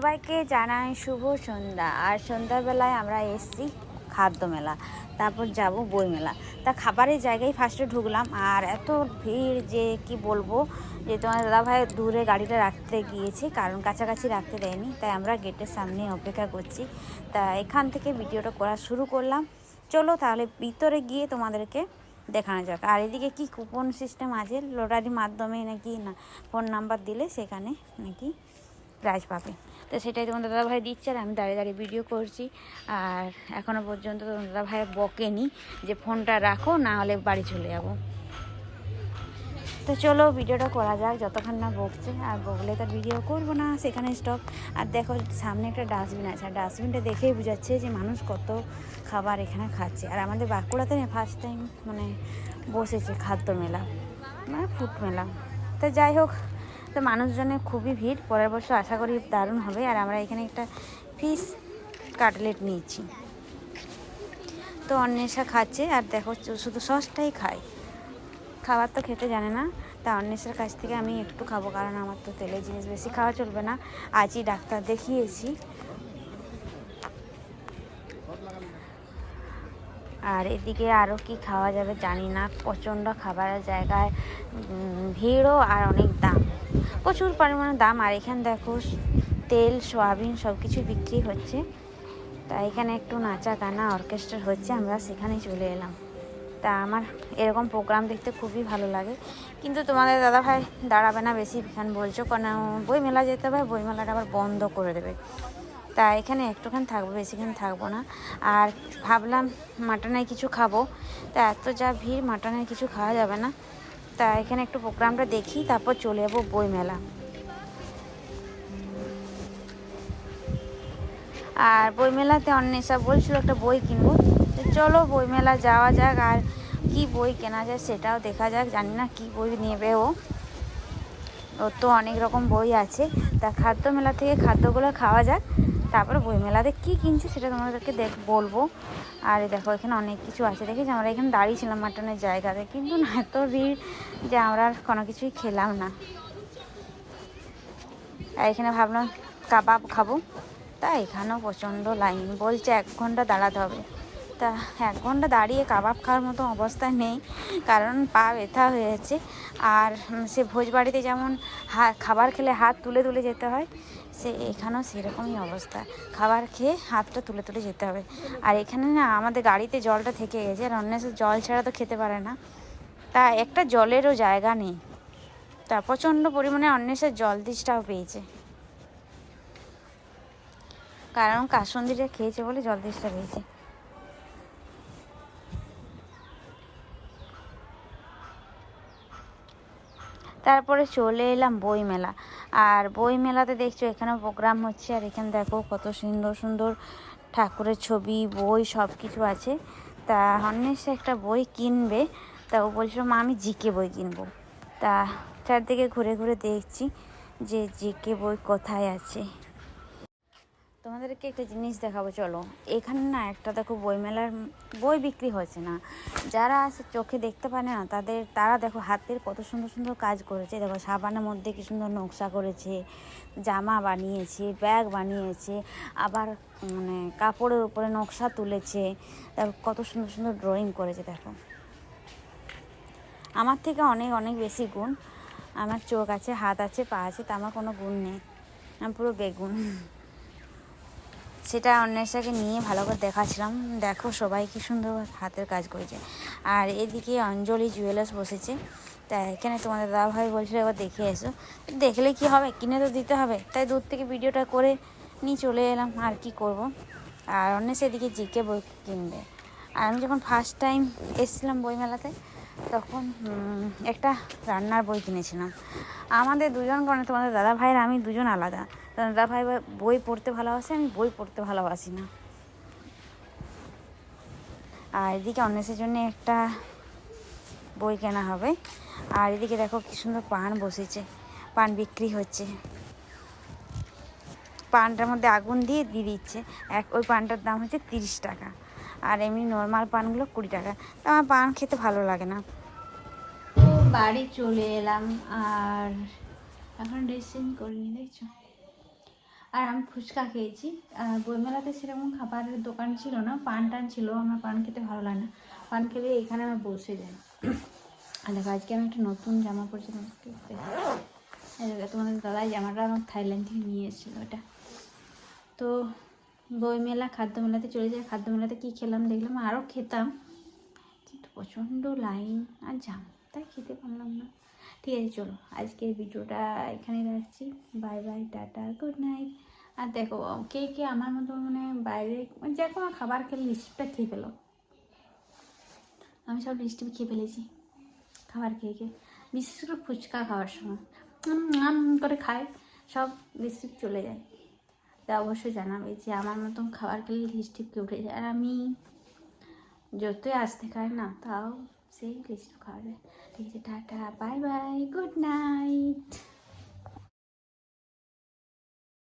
সবাইকে জানাই শুভ সন্ধ্যা। আর সন্ধ্যাবেলায় আমরা এসছি খাদ্য মেলা, তারপর যাব বই মেলা। তা খাবারের জায়গায় ফার্স্টে ঢুকলাম, আর এত ভিড় যে কি বলব, যে তোমার দাদাভাই দূরে গাড়িটা রাখতে গিয়েছে, কারণ কাছাকাছি রাখতে দেয়নি, তাই আমরা গেটের সামনে অপেক্ষা করছি। তা এখান থেকে ভিডিওটা করা শুরু করলাম। চলো তাহলে ভিতরে গিয়ে তোমাদেরকে দেখানো যাক। আর এদিকে কি কুপন সিস্টেম আছে? লটারির মাধ্যমে নাকি না ফোন নাম্বার দিলে সেখানে নাকি প্রাইজ পাবে। তো সেটাই তোমার দাদাভাই দিচ্ছে আর আমি দাঁড়িয়ে দাঁড়িয়ে ভিডিও করছি। আর এখনও পর্যন্ত তোমার দাদাভাই বকেনি যে ফোনটা রাখো, না হলে বাড়ি চলে যাব। তো চলো ভিডিওটা করা যাক, যতক্ষণ না বকছে। আর বকলে তার ভিডিও করব না সেখানে স্টপ আর দেখো সামনে একটা ডাস্টবিন আছে, আর ডাস্টবিনটা দেখেই বোঝাচ্ছে যে মানুষ কত খাবার এখানে খাচ্ছে। আর আমাদের বাঁকুড়াতে না ফার্স্ট টাইম মানে বসেছে খাদ্য মেলা মানে ফুড মেলা। তো যাই হোক তো মানুষজনের খুবই ভিড়, পরের বছর আশা করি দারুণ হবে। আর আমরা এখানে একটা ফিস কাটলেট নিয়েছি। তো অন্বেষা খাচ্ছে, আর দেখো শুধু সসটাই খায়। খাবার তো খেতে জানে না, তা অন্বেষার কাছ থেকে আমি একটু খাব, কারণ আমার তো তেলের জিনিস বেশি খাওয়া চলবে না। আজই ডাক্তার দেখিয়েছি। আর এদিকে আরও কি খাওয়া যাবে জানি না, প্রচণ্ড খাবারের জায়গায় ভিড়ও আর অনেক দাম। প্রচুর পরিমাণে দাম, আর এখানে দেখো তেল, সয়াবিন সব কিছু বিক্রি হচ্ছে। তা এখানে একটু নাচা গানা অর্কেস্ট্রা হচ্ছে, আমরা সেখানেই চলে এলাম। তা আমার এরকম প্রোগ্রাম দেখতে খুবই ভালো লাগে। কিন্তু তোমাদের দাদা ভাই দাঁড়াবে না বেশি, এখানে বলছো কারণ বই মেলা যেতে হবে বই মেলাটা আবার বন্ধ করে দেবে। তা এখানে একটুখানি থাকব, বেশিক্ষণ থাকব না। আর ভাবলাম মাটনের কিছু খাব। তা এত যা ভিড়, মাটনের কিছু খাওয়া যাবে না। তা এখানে একটু প্রোগ্রামটা দেখি, তারপর চলে যাব বই মেলা আর বই মেলাতে অন্বেষা বলছিল একটা বই কিনবো। তো চলো বই মেলা যাওয়া যাক, আর কি বই কেনা যায় সেটাও দেখা যাক, জানি না কি বই নেবে ও। ওর তো অনেক রকম বই আছে। তা খাদ্য মেলা থেকে খাদ্যগুলো খাওয়া যাক। তারপরে বই মেলাতে কী কিনছি সেটা তোমাদেরকে দেখ, বলব। আর দেখো, এখানে অনেক কিছু আছে। দেখেছি, আমরা এখানে দাঁড়িয়েছিলাম মাটনের জায়গাতে। কিন্তু না, এত ভিড় যে আমরা আর কোনো কিছুই খেলাম না। আর এখানে ভাবলাম, কাবাব খাব। তা এখানেও প্রচণ্ড লাইন। বলছে, এক ঘণ্টা দাঁড়াতে হবে। তা এক ঘণ্টা দাঁড়িয়ে কাবাব খাওয়ার মতো অবস্থা নেই। কারণ পা ব্যথা হয়েছে। আর সে ভোজবাড়িতে যেমন হা, খাবার খেলে হাত তুলে তুলে যেতে হয় সে এখানেও সেরকমই অবস্থা। খাবার খেয়ে হাতটা তুলে তুলে যেতে হবে। আর এখানে না আমাদের গাড়িতে জলটা থেকে গেছে, আর অন্য জল ছাড়া তো খেতে পারে না। তা একটা জলেরও জায়গা নেই। তা প্রচণ্ড পরিমাণে অন্বেষের জল দিশটাও পেয়েছে। কারণ কাসন্দিটা খেয়েছে বলে জল দিশটা পেয়েছে। তারপরে চলে এলাম বইমেলা। আর বইমেলাতে দেখছ এখানে প্রোগ্রাম হচ্ছে, আর এখানে দেখো কত সুন্দর সুন্দর ঠাকুরের ছবি, বই সব কিছু আছে। তা হন্যেশ একটা বই কিনবে, তা ও বলছিল, মা, আমি জিকে বই কিনবো। তা চারদিকে ঘুরে ঘুরে দেখছি যে জিকে বই কোথায় আছে। তোমাদেরকে একটা জিনিস দেখাবো, চলো। এখানে না একটা দেখো বইমেলার বই বিক্রি হয়েছে না। যারা আছে চোখে দেখতে পারে না, তাদের, তারা দেখো হাতের কত সুন্দর সুন্দর কাজ করেছে। দেখো সাবানের মধ্যে কি সুন্দর নকশা করেছে, জামা বানিয়েছে, ব্যাগ বানিয়েছে, আবার মানে কাপড়ের উপরে নকশা তুলেছে। তারপর কত সুন্দর সুন্দর ড্রয়িং করেছে, দেখো। আমার থেকে অনেক অনেক বেশি গুণ। আমার চোখ আছে, হাত আছে, পা আছে, তা আমার কোনো গুণ নেই। আমি পুরো বেগুন। সেটা অন্বেষাকে নিয়ে ভালো করে দেখাচ্ছিলাম। দেখো সবাই কি সুন্দর হাতের কাজ করেছে। আর এদিকে অঞ্জলি জুয়েলার্স বসেছে। তা এখানে তোমাদের দাদা ভাই বলছিল, একবার দেখে এসো। দেখলে কি হবে? কিনে তো দিতে হবে। তাই দূর থেকে ভিডিওটা করে নিয়ে চলে এলাম। আর কি করব? আর অন্বেষ এদিকে জিকে বই কিনবে। আর আমি যখন ফার্স্ট টাইম এসেছিলাম বইমেলাতে তখন একটা রান্নার বই কিনেছিলাম। আমাদের দুজন, কারণে তোমাদের দাদা ভাইয়ের, আমি দুজন আলাদা। দাদা ভাই বই পড়তে ভালোবাসে, আমি বই পড়তে ভালোবাসি না। আর এদিকে অন্বেষের জন্য একটা বই কেনা হবে। আর এদিকে দেখো কি সুন্দর পান বসেছে। পান বিক্রি হচ্ছে। পানটার মধ্যে আগুন দিয়ে দিয়ে দিচ্ছে। এক, ওই পানটার দাম হচ্ছে তিরিশ টাকা। আর এমনি নর্মাল পানগুলো কুড়ি টাকা। তো আমার পান খেতে ভালো লাগে না। বাড়ি চলে এলাম, আর এখন ড্রেসিং করিনি দেখছ? আর আমি ফুচকা খেয়েছি। বইমেলাতে সেরকম খাবারের দোকান ছিল না, পান টান ছিল, আমার পান খেতে ভালো লাগে না। পান খেলে এখানে আমার বসে যায়। আর দেখো, আজকে আমি একটা নতুন জামা পরেছিলাম তোমাদের দাদাই জামাটা আমার থাইল্যান্ড থেকে নিয়ে এসেছিল ওটা। তো বইমেলা খাদ্য মেলাতে চলে যায় খাদ্য মেলাতে কী খেলাম দেখলাম? আরও খেতাম। কিন্তু প্রচণ্ড লাইন আর জাম তাই খেতে পারলাম না। ঠিক আছে, চলো। আজকের ভিডিওটা এখানে রাখছি। Bye bye, tata, good night. আর দেখো, কে কে আমার মতো মানে বাইরে, যে কোনো খাবার খেলে লিস্টটা খেয়ে পেল আমি সব লিস্টে খেয়ে ফেলেছি, খাবার খেয়ে খেয়ে। বিশেষ করে ফুচকা খাওয়ার সময়। আম করে খায় সব লিস্টিপ চলে যায়। তা অবশ্যই জানাবে যে আমার মতন খাবার খেলে লিস্টিপকে উঠে যায়। আর আমি যতই আসতে খাই না, তাও সেই লিস্টিপ খাওয়া যায়। ঠিক আছে, tata bye bye good night